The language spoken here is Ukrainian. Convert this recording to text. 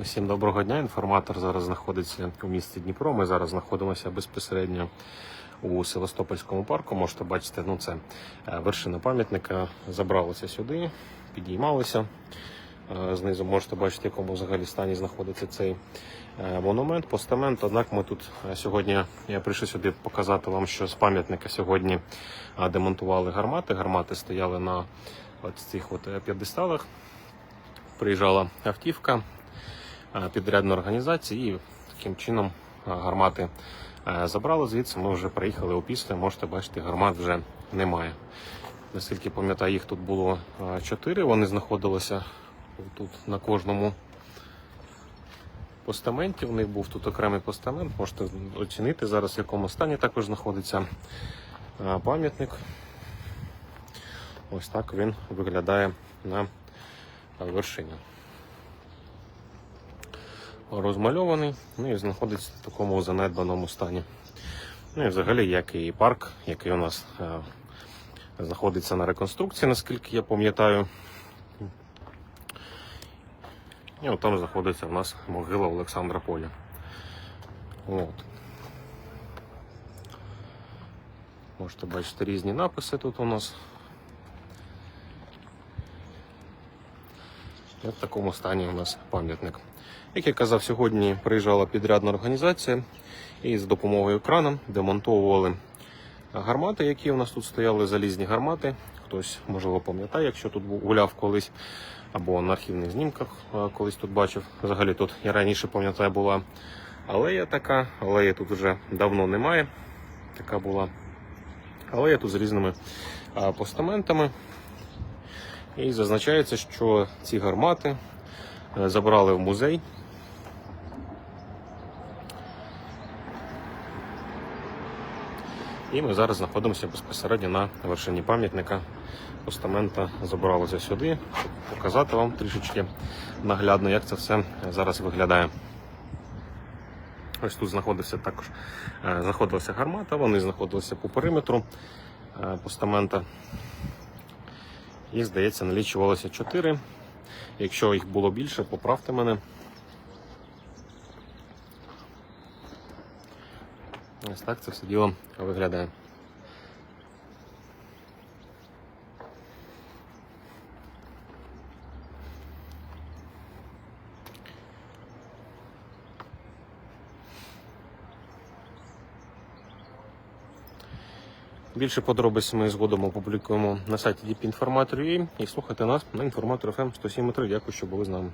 Усім доброго дня. Інформатор зараз знаходиться у місті Дніпро. Ми зараз знаходимося безпосередньо у Севастопольському парку. Можете бачити, ну це е, вершина пам'ятника. Забралося сюди, підіймалися. Е, Знизу можете бачити, в якому взагалі стані знаходиться цей е, монумент, постамент. Однак ми тут сьогодні я прийшов сюди показати вам, що з пам'ятника сьогодні демонтували гармати. Гармати стояли на от цих от п'єдесталах. Приїжджала автівка е, підрядної організації, і таким чином е, гармати е, забрали звідси. Ми вже приїхали опісля. Можете бачити, гармат вже немає. Наскільки пам'ятаю, їх тут було е, чотири. Вони знаходилися тут на кожному постаменті. У них був тут окремий постамент. Можете оцінити зараз, в якому стані також знаходиться пам'ятник. Ось так він виглядає на вершині. Розмальований, ну і знаходиться в такому занедбаному стані. Ну і взагалі, як і парк, який у нас е, знаходиться на реконструкції, наскільки я пам'ятаю. І от там знаходиться у нас могила Олександра Поля. От. Можете бачити різні написи тут у нас. І в такому стані у нас пам'ятник. Як я казав, сьогодні приїжджала підрядна організація і з допомогою крана демонтовували гармати, які у нас тут стояли, залізні гармати. Хтось, можливо, пам'ятає, якщо тут гуляв колись, або на архівних знімках колись тут бачив. Взагалі тут я раніше пам'ятаю, була алея така, алеї тут вже давно немає. Така була алея тут з різними постаментами. І зазначається, що ці гармати е, забрали в музей. І ми зараз знаходимося безпосередньо на вершині пам'ятника. Постамента забралося сюди, щоб показати вам трішечки наглядно, як це все зараз виглядає. Ось тут знаходився також е, знаходилася гармата, вони знаходилися по периметру е, постамента. І, здається, налічувалося 4. Якщо їх було більше, поправте мене. Ось так це все діло виглядає. Більше подробиць ми згодом опублікуємо на сайті dpinformator.ua і слухайте нас на інформатор FM 107.3. Дякую, що були з нами.